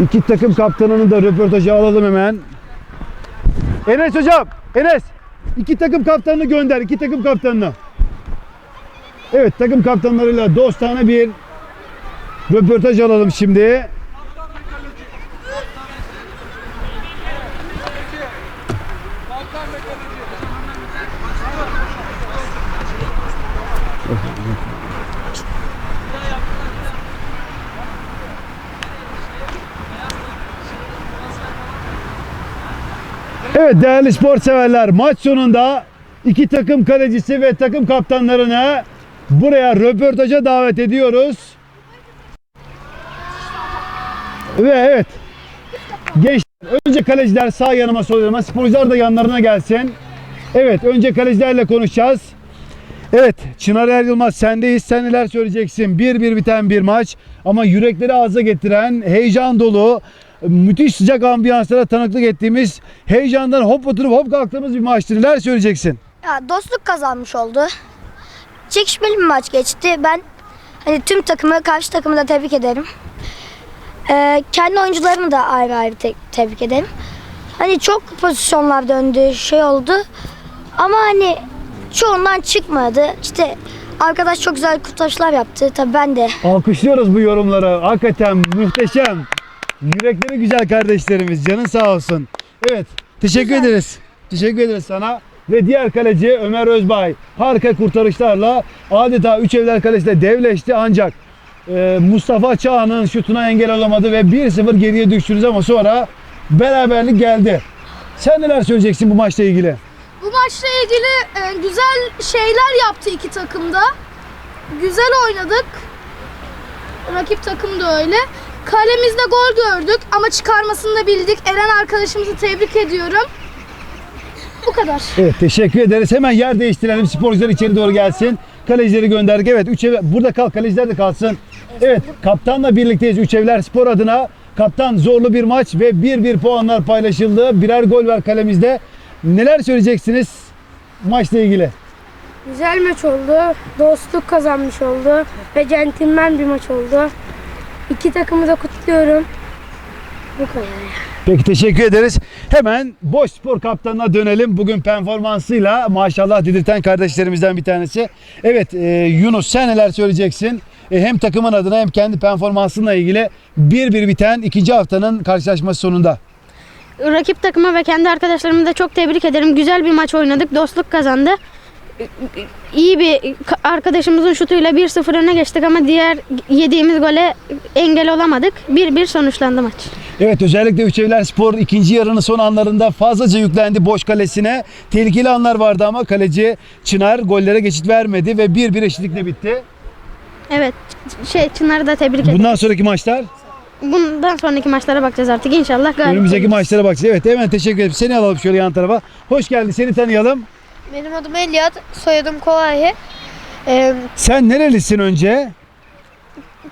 İki takım kaptanının da röportajı alalım hemen. Enes hocam, Enes. iki takım kaptanını gönder, iki takım kaptanını. Evet, takım kaptanlarıyla dostane bir röportaj alalım şimdi. Evet değerli spor severler maç sonunda iki takım kalecisi ve takım kaptanlarını buraya röportaja davet ediyoruz. Ve evet gençler önce kaleciler sağ yanıma sol yanıma sporcular da yanlarına gelsin. Evet önce kalecilerle konuşacağız. Evet Çınar Er Yılmaz sendeyiz. Sen neler söyleyeceksin? Bir bir biten bir maç ama yürekleri ağza getiren heyecan dolu müthiş sıcak ambiyanslara tanıklık ettiğimiz heyecandan hop oturup hop kalktığımız bir maçtı. Neler söyleyeceksin? Ya dostluk kazanmış oldu. Çekişmeli bir maç geçti. Ben hani tüm takımı, karşı takımı da tebrik ederim. Ee, kendi oyuncularımı da ayrı ayrı te- tebrik ederim. Hani çok pozisyonlar döndü, şey oldu. Ama hani çoğundan çıkmadı. İşte arkadaş çok güzel kurtarışlar yaptı. Tabii ben de. Alkışlıyoruz bu yorumları. Hakikaten muhteşem. Yürekleri güzel kardeşlerimiz. Canın sağ olsun. Evet. Teşekkür ederiz. Teşekkür ederiz sana. Ve diğer kaleci Ömer Özbay harika kurtarışlarla adeta üç evler kalesinde devleşti ancak e, Mustafa Çağan'ın şutuna engel olamadı ve 1-0 geriye düştünüz ama sonra beraberlik geldi. Sen neler söyleyeceksin bu maçla ilgili? Bu maçla ilgili e, güzel şeyler yaptı iki takım da. Güzel oynadık. Rakip takım da öyle. Kalemizde gol gördük ama çıkarmasını da bildik. Eren arkadaşımızı tebrik ediyorum. Bu kadar. Evet teşekkür ederiz. Hemen yer değiştirelim. Sporcular içeri doğru gelsin. Kalecileri gönderdik. Evet üç ev, burada kal. Kaleciler de kalsın. Evet kaptanla birlikteyiz. Üç evler spor adına. Kaptan zorlu bir maç ve bir bir puanlar paylaşıldı. Birer gol var kalemizde. Neler söyleyeceksiniz maçla ilgili? Güzel maç oldu. Dostluk kazanmış oldu. Ve centilmen bir maç oldu. İki takımı da kutluyorum. Bu kadar. Peki teşekkür ederiz. Hemen Boş Spor kaptanına dönelim. Bugün performansıyla maşallah dedirten kardeşlerimizden bir tanesi. Evet e, Yunus sen neler söyleyeceksin? E, hem takımın adına hem kendi performansınla ilgili bir bir biten ikinci haftanın karşılaşması sonunda. Rakip takıma ve kendi arkadaşlarımı da çok tebrik ederim. Güzel bir maç oynadık. Dostluk kazandı. İyi bir arkadaşımızın şutuyla 1-0 öne geçtik ama diğer yediğimiz gole engel olamadık. 1-1 sonuçlandı maç. Evet özellikle Üçevler Spor ikinci yarının son anlarında fazlaca yüklendi boş kalesine. Tehlikeli anlar vardı ama kaleci Çınar gollere geçit vermedi ve bir bir eşitlikle bitti. Evet. Şey Çınar'ı da tebrik ederim. Bundan sonraki maçlar Bundan sonraki maçlara bakacağız artık inşallah önümüzdeki maçlara bakacağız. Evet hemen teşekkür ederim. Seni alalım şöyle yan tarafa. Hoş geldin seni tanıyalım. Benim adım Eliyat, soyadım Kolahi. Ee, Sen nerelisin önce?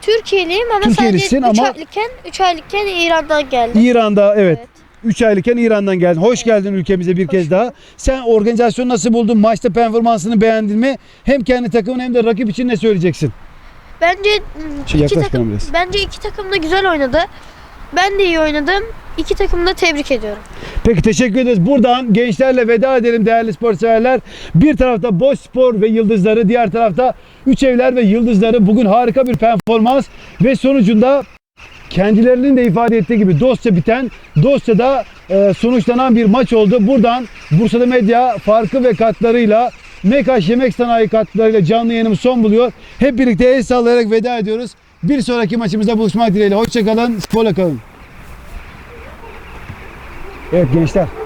Türkiye'liyim ama Türkiye'lisin sadece 3 ama- aylıkken, 3 aylıkken İran'dan geldim. İran'da evet. Evet. 3 aylıkken İran'dan geldin. Hoş geldin ülkemize bir kez daha. Sen organizasyonu nasıl buldun? Maçta performansını beğendin mi? Hem kendi takımın hem de rakip için ne söyleyeceksin? Bence m, Şey, iki yaklaş takım, biraz. bence iki takım da güzel oynadı. Ben de iyi oynadım. İki takımı da tebrik ediyorum. Peki teşekkür ederiz. Buradan gençlerle veda edelim değerli spor severler. Bir tarafta Boş Spor ve Yıldızları, diğer tarafta Üç Evler ve Yıldızları. Bugün harika bir performans ve sonucunda kendilerinin de ifade ettiği gibi dostça biten, dostça da e, sonuçlanan bir maç oldu. Buradan Bursa'da medya farkı ve katlarıyla Mekaş Yemek Sanayi katlarıyla canlı yayınımız son buluyor. Hep birlikte el sallayarak veda ediyoruz. Bir sonraki maçımızda buluşmak dileğiyle. Hoşçakalın, sporla kalın. Evet gençler.